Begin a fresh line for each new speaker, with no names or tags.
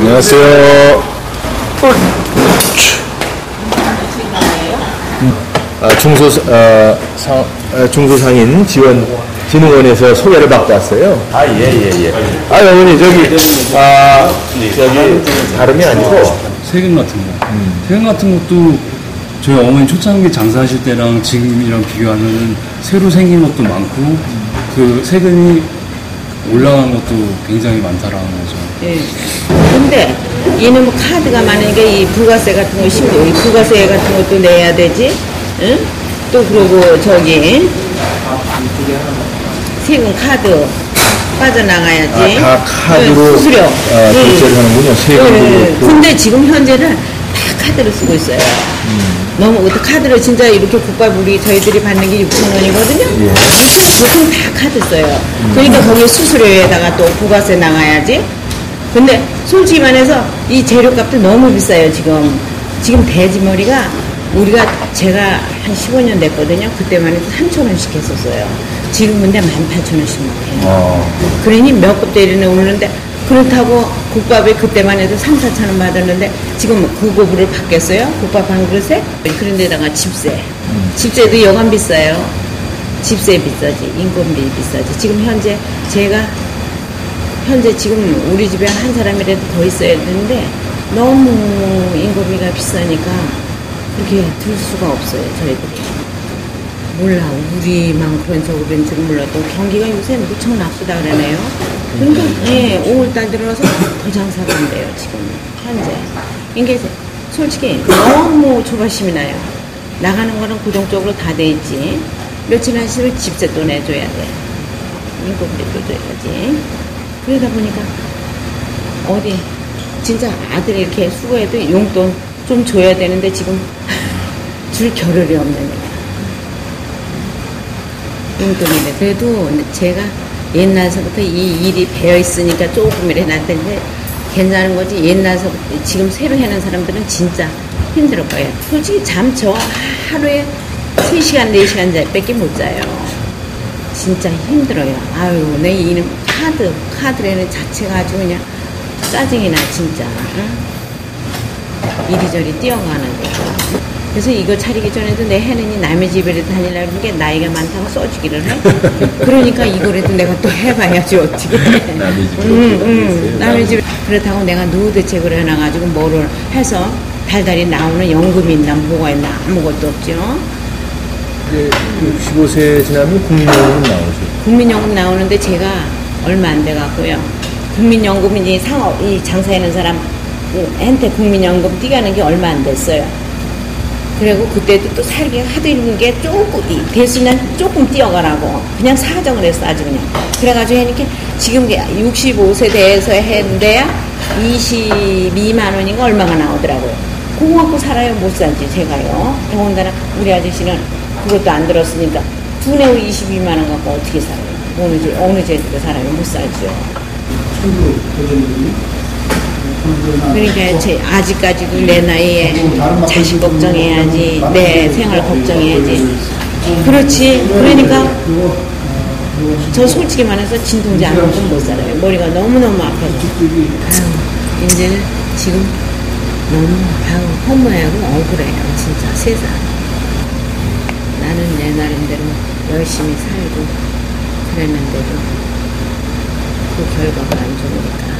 안녕하세요. 아, 중소, 어, 상, 어, 중소상인 지원 진흥원에서 소개를 받고 왔어요.
아, 예, 예, 예.
아, 어머니, 저기, 아, 저기, 다름이 아니고,
세금 같은 거. 세금 같은 것도 저희 어머니 초창기 장사하실 때랑 지금이랑 비교하면 새로 생긴 것도 많고 그 세금이 올라간 것도 굉장히 많다라는 거죠.
예. 근데 얘는 뭐 카드가 많으니까 이 부가세 같은 거 심도 이 부가세 같은 것도 내야 되지. 응? 또 그러고 저기 세금 카드 빠져나가야지.
아, 다 카드로,
예, 수수료.
아,
예.
결제를 하는군요. 세금도
예, 예.
그렇고.
근데 지금 현재는 다 카드로 쓰고 있어요. 너무 그 카드로 진짜 이렇게 국밥 우리 저희들이 받는 게 6천 원이거든요.
예.
보통 다 카드 써요. 그러니까 거기 수수료에다가 또 부가세 나가야지. 근데 솔직히 말해서 이 재료값도 너무 비싸요 지금. 지금 돼지머리가 우리가 제가 한 15년 됐거든요. 그때만 해도 3천 원씩 했었어요. 지금 근데 18,000원씩 못해요.
어,
그러니 몇 곱대 이르네 오르는데 그렇다고 국밥에 그때만 해도 3, 4천 원 받았는데 지금 그 고부를 받겠어요? 국밥 한 그릇에? 그런 데다가 집세. 집세도 여간 비싸요. 집세 비싸지. 인건비 비싸지. 지금 현재 제가 현재 지금 우리 집에 한 사람이라도 더 있어야 되는데 너무 인건비가 비싸니까 그렇게 들 수가 없어요. 저희들이. 몰라 우리만 그런지 그런지 몰라도 경기가 요새 무척 나쁘다 그러네요. 그러니까 예, 5월달 들어서 더 장사가 안 돼요 지금 현재. 이게 솔직히 너무 조바심이 나요. 나가는 거는 고정적으로 다 돼 있지. 며칠 하시면 집세 또 내줘야 돼. 인건비도 줘야지. 그러다 보니까 어디 진짜 아들이 이렇게 수고해도 용돈 좀 줘야 되는데 지금 줄 겨를이 없는 거야. 용돈이네. 그래도 제가 옛날서부터 이 일이 배어 있으니까 조금이라 놨는데 괜찮은 거지. 옛날서부터 지금 새로 해는 사람들은 진짜 힘들어 거예요. 솔직히 잠 저 하루에 3시간, 4시간 밖에 못 자요. 진짜 힘들어요. 아유, 내 이름 카드, 카드라는 자체가 아주 그냥 짜증이 나, 진짜. 응? 이리저리 뛰어가는 거. 그래서 이거 차리기 전에도 내 해는이 남의 집에 다니려고 그러는 게 나이가 많다고 써주기를 해. 그러니까 이거라도 내가 또 해봐야지, 어떻게.
남의 집으로
응, 응. 남의 집. 그렇다고 내가 누구 대책을 해놔가지고 뭐를 해서 달달이 나오는 연금이 있나 뭐가 있나 아무것도 없죠.
이제 65세 지나면 국민연금 나오죠.
국민연금 나오는데 제가 얼마 안 돼 갖고요. 국민연금이 상업 이 장사하는 사람 한테 국민연금 뛰가는 게 얼마 안 됐어요. 그리고 그때도 또 살기 하도 있는 게 조금 이 대수는 조금 뛰어가라고 그냥 사정을 했어 아주 그냥 그래가지고 하니까 지금 65세 대해서 했는데야 22만 원인가 얼마가 나오더라고요. 그거 갖고 살아요 못 살지 제가요. 더군다나 우리 아저씨는 그것도 안 들었으니까 두뇌 22만 원 갖고 어떻게 살아요? 어느 제 어느 제대로 살아요 못 살죠. 그러니까 제 아직까지도 내 나이에 자식 걱정해야지 내 생활 걱정해야지. 그렇지. 그러니까 저 솔직히 말해서 진통제 안 먹으면 못 살아요. 머리가 너무너무 아파서. 아유 이제는 지금 너무 아유 허무하고 억울해요 진짜. 세상. 나는 내 나름대로 열심히 살고 그랬는데도 그 결과가 안 좋으니까